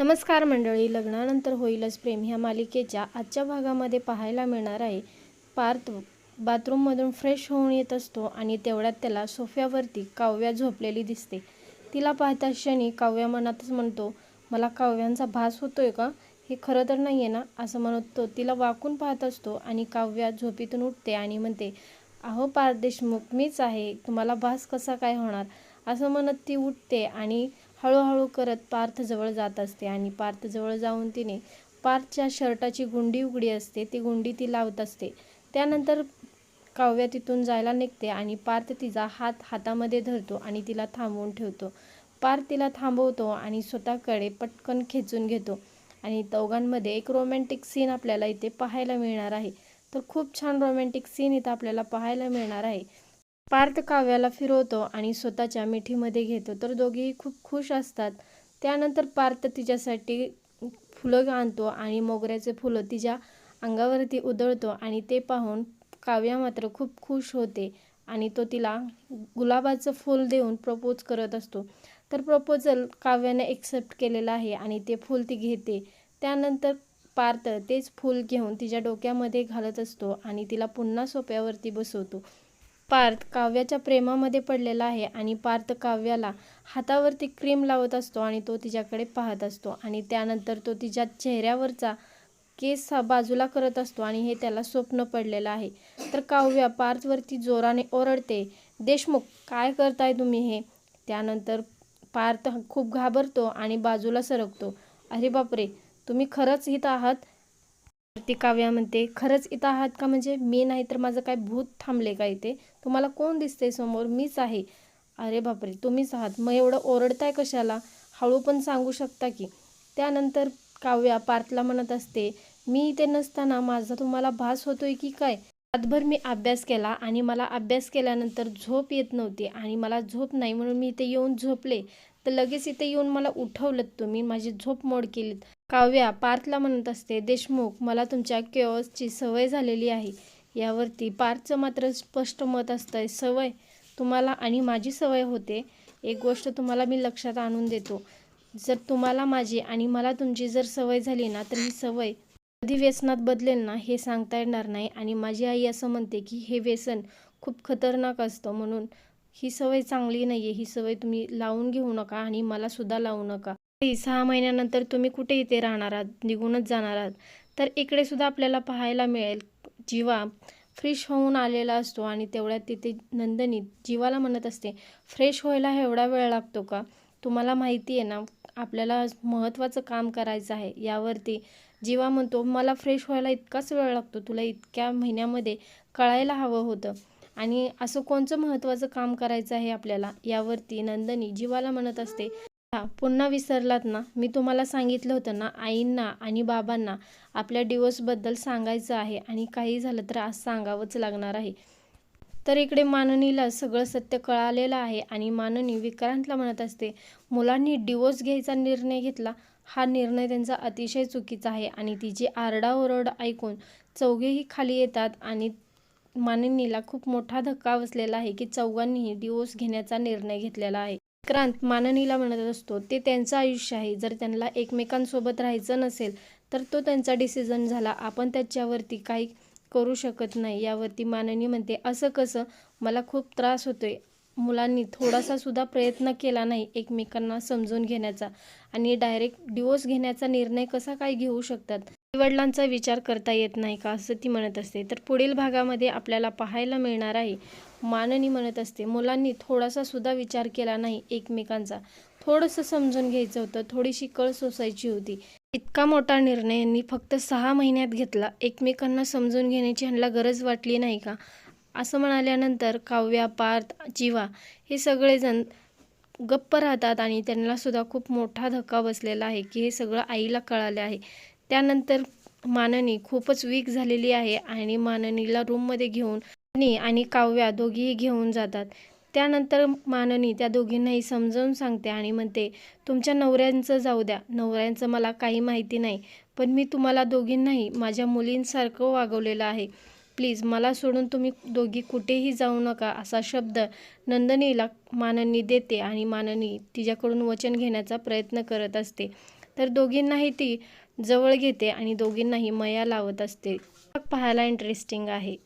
नमस्कार मंडळी लग्नानंतर होईलच प्रेम. ह्या मालिकेच्या आजच्या भागामध्ये पाहायला मिळणार आहे पार्थ बाथरूममधून फ्रेश होऊन येत असतो आणि तेवढ्यात त्याला सोफ्यावरती काव्या झोपलेली दिसते. तिला पाहता क्षणी काव्या मनातच म्हणतो मला काव्यांचा भास होतोय का? हे खरं तर नाही आहे ना? असं म्हणत. तो तिला वाकून पाहत असतो आणि काव्या झोपीतून उठते आणि म्हणते अहो पार्थ देशमुख मीच आहे. तुम्हाला भास कसा काय होणार? असं म्हणत ती उठते आणि हळूहळू करत पार्थजवळ जात असते आणि पार्थजवळ जाऊन तिने पार्थच्या शर्टाची गुंडी उघडी असते. ती गुंडी ती लावत असते. त्यानंतर काव्या तिथून जायला निघते आणि पार्थ तिचा हात हातामध्ये धरतो आणि तिला थांबवून ठेवतो. पार्थ तिला थांबवतो आणि स्वतःकडे पटकन खेचून घेतो आणि दोघांमध्ये एक रोमॅन्टिक सीन आपल्याला इथे पाहायला मिळणार आहे. तर खूप छान रोमॅन्टिक सीन इथं आपल्याला पाहायला मिळणार आहे. पार्थ काव्याला फिरवतो आणि स्वतःच्या मिठीमध्ये घेतो. तर दोघेही खूप खुश असतात. त्यानंतर पार्थ तिच्यासाठी फुलं आणतो आणि मोगऱ्याचे फुलं तिच्या अंगावरती उधळतो आणि ते पाहून काव्या मात्र खूप खुश होते आणि तो तिला गुलाबाचं फूल देऊन प्रपोज करत असतो. तर प्रपोजल काव्याने एक्सेप्ट केलेलं आहे आणि ते फूल ती घेते. त्यानंतर पार्थ तेच फूल घेऊन तिच्या डोक्यामध्ये घालत असतो आणि तिला पुन्हा सोप्यावरती बसवतो. पार्थ काव्याच्या प्रेमामध्ये पडलेला आहे आणि पार्थ काव्याला हातावरती क्रीम लावत असतो आणि तो तिच्याकडे पाहत असतो. आणि त्यानंतर तो तिच्या चेहऱ्यावरचा केस हा बाजूला करत असतो आणि हे त्याला स्वप्न पडलेलं आहे. तर काव्या पार्थवरती जोराने ओरडते देशमुख काय करताय तुम्ही हे? त्यानंतर पार्थ खूप घाबरतो आणि बाजूला सरकतो. अरे बापरे तुम्ही खरंच इथं आहात? ती काव्या म्हणते खरंच इथं आहात का? म्हणजे मी नाही तर माझं काय भूत थांबले का इथे? तुम्हाला कोण दिसते समोर? मीच आहे. अरे बापरे तुम्हीच आहात? मग एवढं ओरडताय कशाला? हळू पण सांगू शकता की? त्यानंतर काव्या पार्थला म्हणत असते मी इथे नसताना माझा तुम्हाला भास होतोय की काय? रातभर मी अभ्यास केला आणि मला अभ्यास केल्यानंतर झोप येत नव्हती आणि मला झोप नाही म्हणून मी इथे येऊन झोपले. तर लगेच इथे येऊन मला उठवलं तुम्ही. माझी झोप मोड केलीत. काव्या पार्थला म्हणत असते देशमुख मला तुमच्या केओसची सवय झालेली आहे. यावरती पार्थचं मात्र स्पष्ट मत असतंय. सवय तुम्हाला आणि माझी सवय होते. एक गोष्ट तुम्हाला मी लक्षात आणून देतो. जर तुम्हाला माझी आणि मला तुमची जर सवय झाली ना तर ही सवय कधी व्यसनात बदलेल ना हे सांगता येणार नाही. आणि माझी आई असं म्हणते की हे व्यसन खूप खतरनाक असतं म्हणून ही सवय चांगली नाही आहे ही सवय तुम्ही लावून घेऊ नका आणि मला सुद्धा लावू नका. सहा महिन्यानंतर तुम्ही कुठे इथे राहणार आहात? निघूनच जाणार आहात. तर इकडे सुद्धा आपल्याला पाहायला मिळेल जीवा फ्रेश होऊन आलेला असतो आणि तेवढ्यात तिथे नंदनी जीवाला म्हणत असते फ्रेश व्हायला एवढा वेळ लागतो का? तुम्हाला माहिती आहे ना आपल्याला महत्त्वाचं काम करायचं आहे. यावरती जीवा म्हणतो मला फ्रेश व्हायला इतकाच वेळ लागतो. तुला इतक्या महिन्यामध्ये कळायला हवं होतं. आणि असं कोणचं महत्त्वाचं काम करायचं आहे आपल्याला? यावरती नंदनी जीवाला म्हणत असते हा पुन्हा विसरलात ना? मी तुम्हाला सांगितलं होतं ना आईंना आणि बाबांना आपल्या डिवोर्सबद्दल सांगायचं आहे आणि काही झालं तर आज सांगावंच लागणार आहे. तर इकडे माननीला सगळं सत्य कळालेलं आहे आणि माननी विक्रांतला म्हणत असते मुलांनी डिवोर्स घ्यायचा निर्णय घेतला. हा निर्णय त्यांचा अतिशय चुकीचा आहे आणि तिची आरडाओरड ऐकून चौघेही खाली येतात आणि माननीला खूप मोठा धक्का बसलेला आहे की चौघांनीही डिवोर्स घेण्याचा निर्णय घेतलेला आहे. क्रांत माननीला म्हणत असतो ते त्यांचं आयुष्य आहे. जर त्यांना एकमेकांसोबत राहायचं नसेल तर तो त्यांचा डिसिजन झाला. आपण त्याच्यावरती काही करू शकत नाही. यावरती माननी म्हणते असं कसं? मला खूप त्रास होतोय. मुलांनी थोडासा सुद्धा प्रयत्न केला नाही एकमेकांना समजून घेण्याचा. आणि डायरेक्ट डिवोर्स घेण्याचा निर्णय कसा काय घेऊ शकतात? वडिलांचा विचार करता येत नाही का असं ती म्हणत असते. तर पुढील भागामध्ये आपल्याला पाहायला मिळणार आहे. माननी म्हणत असते मुलांनी थोडासा सुद्धा विचार केला नाही एकमेकांचा. थोडंसं समजून घ्यायचं होतं. थोडीशी कळ सोसायची होती. इतका मोठा निर्णय यांनी फक्त सहा महिन्यात घेतला. एकमेकांना समजून घेण्याची ह्यांना गरज वाटली नाही का? असं म्हणाल्यानंतर काव्या पार्थ जीवा हे सगळेजण गप्प राहतात आणि त्यांना सुद्धा खूप मोठा धक्का बसलेला आहे की हे सगळं आईला कळालं आहे. त्यानंतर माननी खूपच वीक झालेली आहे आणि माननीला रूममध्ये घेऊन आणि आणि काव्या दोघीही घेऊन जातात. त्यानंतर माननी त्या दोघींनाही समजावून सांगते आणि म्हणते तुमच्या नवऱ्यांचं जाऊ द्या. नवऱ्यांचं मला काही माहिती नाही पण मी तुम्हाला दोघींनाही माझ्या मुलींसारखं वागवलेलं आहे. प्लीज मला सोडून तुम्ही दोघी कुठेही जाऊ नका असा शब्द नंदनीला माननी देते आणि माननी तिच्याकडून वचन घेण्याचा प्रयत्न करत असते. तर दोघींनाही ती जवळ घेते आणि दोघींनाही मया लावत असते. पाहायला इंटरेस्टिंग आहे.